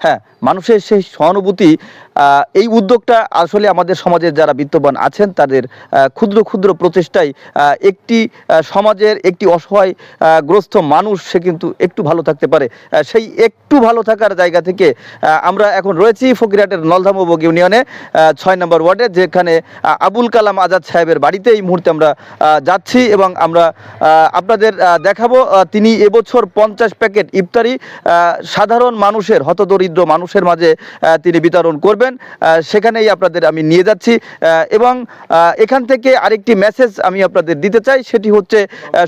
হ্যাঁ মানুষের সেই সহানুভূতি এই উদ্যোগটা আসলে আমাদের সমাজের যারা বিত্তবান আছেন, তাদের ক্ষুদ্র ক্ষুদ্র প্রচেষ্টায় একটি সমাজের একটি অসহায় গ্রস্ত মানুষ সে কিন্তু একটু ভালো থাকতে পারে। সেই একটু ভালো থাকার জায়গা থেকে আমরা এখন রয়েছি ফকিরহাটের নলধামবক ইউনিয়নে ছয় নম্বর ওয়ার্ডে, যেখানে আবুল কালাম আজাদ সাহেবের বাড়িতে এই মুহূর্তে আমরা যাচ্ছি এবং আমরা আপনাদের দেখাবো তিনি এবছর পঞ্চাশ প্যাকেট ইফতারি সাধারণ মানুষের হতদরিদ্র মানুষের মাঝে তিনি বিতরণ করবেন। সেখানেই আপনাদের আমি নিয়ে যাচ্ছি। এবং এখান থেকে আরেকটি মেসেজ আমি আপনাদের দিতে চাই, সেটি হচ্ছে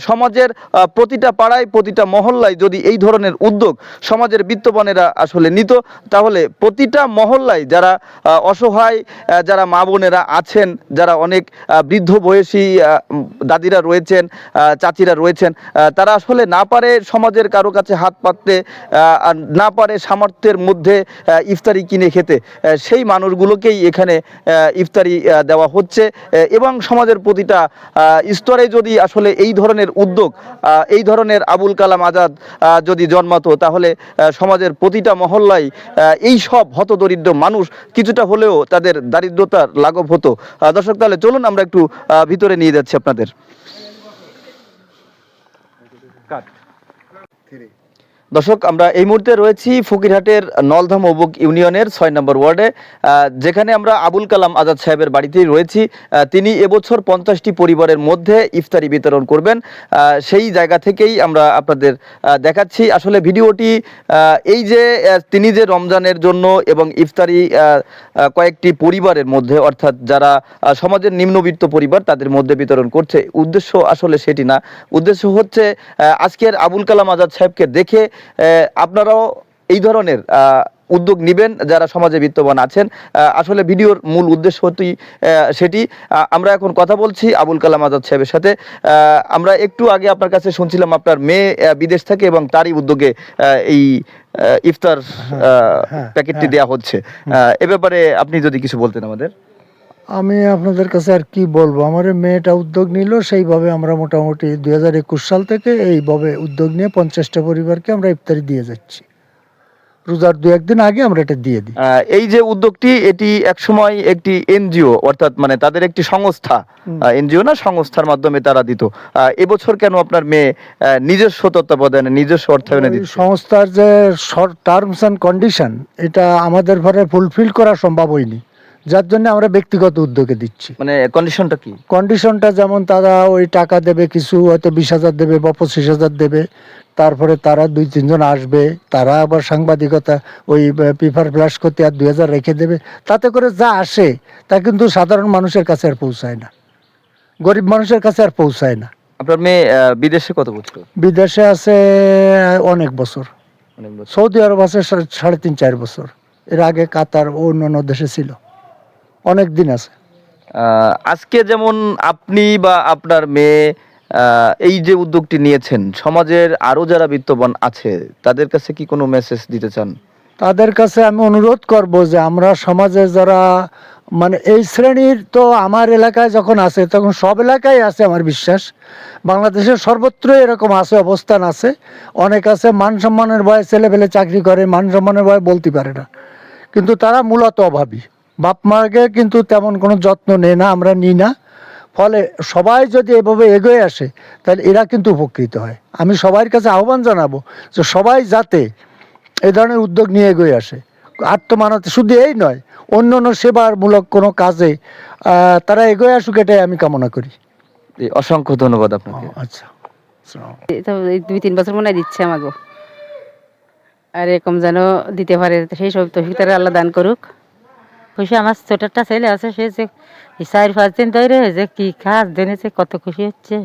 সমাজের প্রতিটা পাড়ায়, প্রতিটা মহল্লায় যদি এই ধরনের উদ্যোগ সমাজের বিত্তবানেরা আসলে নিত, তাহলে প্রতিটা মহল্লায় যারা অসহায় যারা মা বোনেরা আছেন, যারা অনেক বৃদ্ধ বয়সী দাদিরা রয়েছেন চাচিরা রয়েছেন তারা আসলে না পারে সমাজের কারও কাছে হাত পাততে না পারে সামর্থ্যের মধ্যে ইফতারি কিনে খেতে। সেই মানুষগুলোকেই এখানে ইফতারি দেওয়া হচ্ছে। এবং সমাজের প্রতিটা স্তরে যদি আসলে এই ধরনের উদ্যোগ এই ধরনের আবুল কালাম আজাদ যদি জন্মাতো, তাহলে সমাজের প্রতিটা মহল্লায় এই সব হতদরিদ্র মানুষ কিছুটা হলেও তাদের দারিদ্রতার লাঘব হতো। দর্শক, তাহলে চলুন আমরা একটু ভিতরে নিয়ে যাচ্ছি আপনাদের। দর্শক, আমরা এই মুহূর্তে রয়েছি ফকিরহাটের নলধাম অবুক ইউনিয়নের ছয় নম্বর ওয়ার্ডে যেখানে আমরা আবুল কালাম আজাদ সাহেবের বাড়িতেই রয়েছি। তিনি এবছর পঞ্চাশটি পরিবারের মধ্যে ইফতারি বিতরণ করবেন। সেই জায়গা থেকেই আমরা আপনাদের দেখাচ্ছি। আসলে ভিডিওটি এই যে তিনি যে রমজানের জন্য এবং ইফতারি কয়েকটি পরিবারের মধ্যে, অর্থাৎ যারা সমাজের নিম্নবিত্ত পরিবার, তাদের মধ্যে বিতরণ করছে। উদ্দেশ্য আসলে সেটি না। উদ্দেশ্য হচ্ছে আজকের আবুল কালাম আজাদ সাহেবকে দেখে আপনারাও এই ধরনের উদ্যোগ নেবেন যারা সমাজে বিত্তবান আছেন। আসলে ভিডিওর মূল উদ্দেশ্য হতেই সেটি আমরা এখন কথা বলছি আবুল কালাম আজাদ সাহেবের সাথে। আহ, আমরা একটু আগে আপনার কাছে শুনছিলাম আপনার মেয়ে বিদেশ থেকে এবং তারই উদ্যোগে আহ, এই ইফতার আহ, হ্যাঁ, প্যাকেটটি হ্যাঁ। দেওয়া হচ্ছে। আহ, এ ব্যাপারে আপনি যদি কিছু বলতেন আমাদের। আমি আপনাদের কাছে আর কি বলব? আমার মেয়েটা উদ্যোগ নিল সেইভাবে আমরা মোটামুটি দুই হাজার একুশ সাল থেকে এইভাবে উদ্যোগ নিয়ে পঞ্চাশটা পরিবারকে আমরা ইফতারি দিয়ে যাচ্ছি। রোজার দু একদিন আগে আমরা এটা দিয়ে দিই। এই যে উদ্যোগটি এটি একসময় একটি এনজিও অর্থাৎ মানে তাদের একটি সংস্থা। এনজিও না সংস্থার মাধ্যমে তারা দিত। এবছর কেন আপনার মেয়ে নিজস্ব তত্ত্বাবধানে নিজস্ব অর্থায়নে দিচ্ছে? সংস্থার যে টার্মস অ্যান্ড কন্ডিশন এটা আমাদের ঘরে ফুলফিল করা সম্ভব হয়নি। যার জন্য আমরা ব্যক্তিগত উদ্যোগে দিচ্ছি। মানে কন্ডিশনটা কি? কন্ডিশনটা যেমন তারা ওই টাকা দেবে কিছু হয়তো বিশ হাজার দেবে বা পঁচিশ হাজার দেবে তারপরে তারা দুই তিনজন আসবে তারা আবার সাংবাদিকতা ওই পেপার ফ্ল্যাশ করতে আর দুই হাজার রেখে দেবে। তাতে করে যা আসে তা কিন্তু সাধারণ মানুষের কাছে আর পৌঁছায় না। গরিব মানুষের কাছে আর পৌঁছায় না। আপনার মেয়ে বিদেশে কত বছর? বিদেশে আছে অনেক বছর। সৌদি আরব আছে সাড়ে তিন চার বছর। এর আগে কাতার ও অন্যান্য দেশে ছিল। অনেক দিন আছে। আজকে যেমন আপনি বা আপনার মেয়ে এই যে উদ্যোগটি নিয়েছেন সমাজের আরও যারা বিত্তবান আছে তাদের কাছে কি কোনো মেসেজ দিতে চান? তাদের কাছে আমি অনুরোধ করব যে আমরা সমাজে যারা মানে এই শ্রেণির তো আমার এলাকায় যখন আছে তখন সব এলাকায় আছে আমার বিশ্বাস। বাংলাদেশের সর্বত্র এরকম আছে অবস্থান আছে। অনেক আছে মান সম্মানের ভয়ে ছেলেপেলে চাকরি করে মান সম্মানের ভয়ে বলতে পারে না। কিন্তু তারা মূলত অভাবী। বাপ মাকে কিন্তু তেমন কোনো যত্ন নেয় না আমরা নিই না। ফলে সবাই যদি এভাবে এগিয়ে আসে তাহলে এরা কিন্তু উপকৃত হয়। আমি সবার কাছে আহ্বান জানাব যে সবাই যাতে এই ধরনের উদ্যোগ নিয়ে এগিয়ে আসে। আত্মমানতে শুধু এই নয় অন্য অন্য সেবামূলক কোনো কাজে তারা এগিয়ে আসুক এটাই আমি কামনা করি। অসংখ্য ধন্যবাদ আপনাকে। আচ্ছা। এই তো এই দুই তিন বছর মনে হয় দিচ্ছে আমাকে আর এরকম যেন দিতে পারে সেই সব তো তারা আল্লাহ দান করুক। খুশি আমার ছোট একটা ছেলে আছে সে যে চার পাঁচ দিন ধরে যে কি খাস জেনেছে কত খুশি হচ্ছে।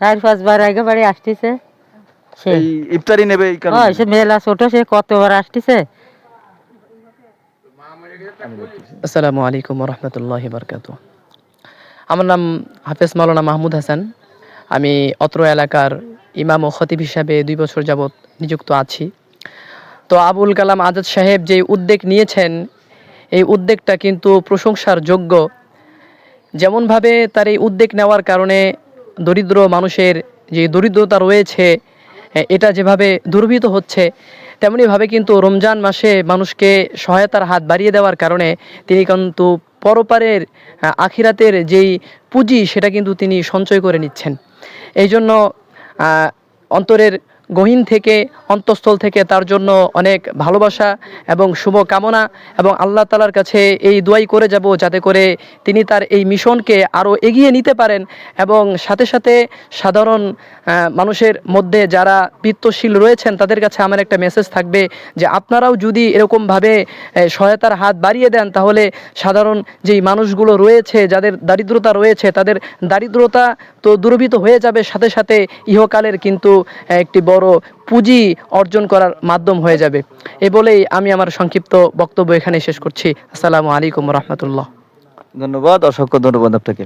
চার পাঁচবার আগে বাড়ি আসতেছে সে ইফতারি নেবে এই কারণে? সে মেলা ছোট সে কতবার আসতেছে। আসসালামু আলাইকুম রহমতুল্লাহ বরকাত আমার নাম হাফেজ মাওলানা মাহমুদ হাসান। আমি অত্র এলাকার ইমাম ও খতিব হিসাবে দুই বছর যাবৎ নিযুক্ত আছি। তো আবুল কালাম আজাদ সাহেব যে উদ্যোগ নিয়েছেন এই উদ্যোগটা কিন্তু প্রশংসার যোগ্য। যেমনভাবে তার এই উদ্যোগ নেওয়ার কারণে দরিদ্র মানুষের যে দরিদ্রতা রয়েছে, এটা যেভাবে দুর্বৃত হচ্ছে, তেমনিভাবে কিন্তু রমজান মাসে মানুষকে সহায়তার হাত বাড়িয়ে দেওয়ার কারণে তিনি কিন্তু পরপারের, আখিরাতের যেই পুঁজি, সেটা কিন্তু তিনি সঞ্চয় করে নিচ্ছেন। এই জন্য অন্তরের গহীন থেকে, অন্তঃস্থল থেকে তার জন্য অনেক ভালোবাসা এবং শুভ কামনা এবং আল্লাহ তালার কাছে এই দোয়াই করে যাব যাতে করে তিনি তার এই মিশনকে আরও এগিয়ে নিতে পারেন এবং সাথে সাথে সাধারণ মানুষের মধ্যে যারা বিত্তশীল রয়েছেন তাদের কাছে আমার একটা মেসেজ থাকবে যে আপনারাও যদি এরকমভাবে সহায়তার হাত বাড়িয়ে দেন তাহলে সাধারণ যেই মানুষগুলো রয়েছে, যাদের দারিদ্রতা রয়েছে তাদের দারিদ্রতা তো দূরভীত হয়ে যাবে। সাথে সাথে ইহকালের কিন্তু একটি বড় পুঁজি অর্জন করার মাধ্যম হয়ে যাবে। এ বলেই আমি আমার সংক্ষিপ্ত বক্তব্য এখানে শেষ করছি। আসসালামু আলাইকুম রহমতুল্লাহ। ধন্যবাদ অসংখ্য ধন্যবাদ আপনাকে।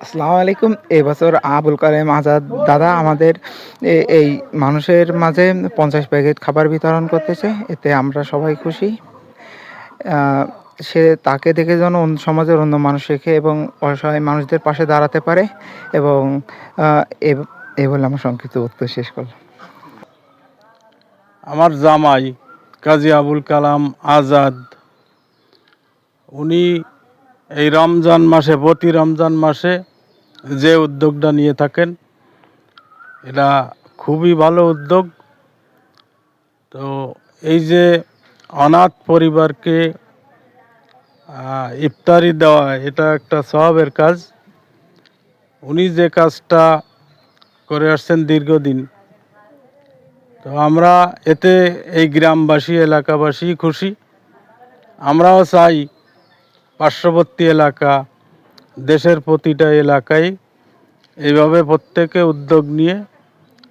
আসসালামু আলাইকুম এবছর আবুল কালেম আজাদ দাদা আমাদের এ- এই মানুষের মাঝে পঞ্চাশ প্যাকেট খাবার বিতরণ করতেছে এতে আমরা সবাই খুশি। আহ, সে তাকে দেখে যেন অন্য সমাজের অন্য মানুষ শেখে এবং অসহায় মানুষদের পাশে দাঁড়াতে পারে এবং আহ, এ- এ বলে আমার সংক্ষিপ্ত বক্তব্য শেষ করলাম। আমার জামাই কাজী আবুল কালাম আজাদ উনি এই রমজান মাসে প্রতি রমজান মাসে যে উদ্যোগটা নিয়ে থাকেন এটা খুবই ভালো উদ্যোগ। তো এই যে অনাথ পরিবারকে ইফতারি দেওয়া এটা একটা সবের কাজ। উনি যে কাজটা করে আসছেন দীর্ঘদিন। তো আমরা এতে এই গ্রামবাসী, এলাকাবাসী খুশি। আমরাও চাই পার্শ্ববর্তী এলাকা, দেশের প্রতিটা এলাকায় এইভাবে প্রত্যেকে উদ্যোগ নিয়ে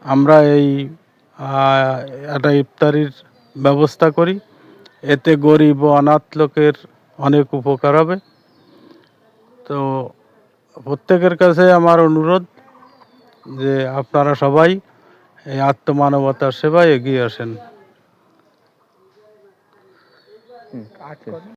আমরা এই একটা ইফতারির ব্যবস্থা করি। এতে গরিব ও অনাথ লোকের অনেক উপকার হবে। তো প্রত্যেকের কাছে আমার অনুরোধ যে আপনারা সবাই এই আত্মমানবতার সেবায় এগিয়ে আসেন।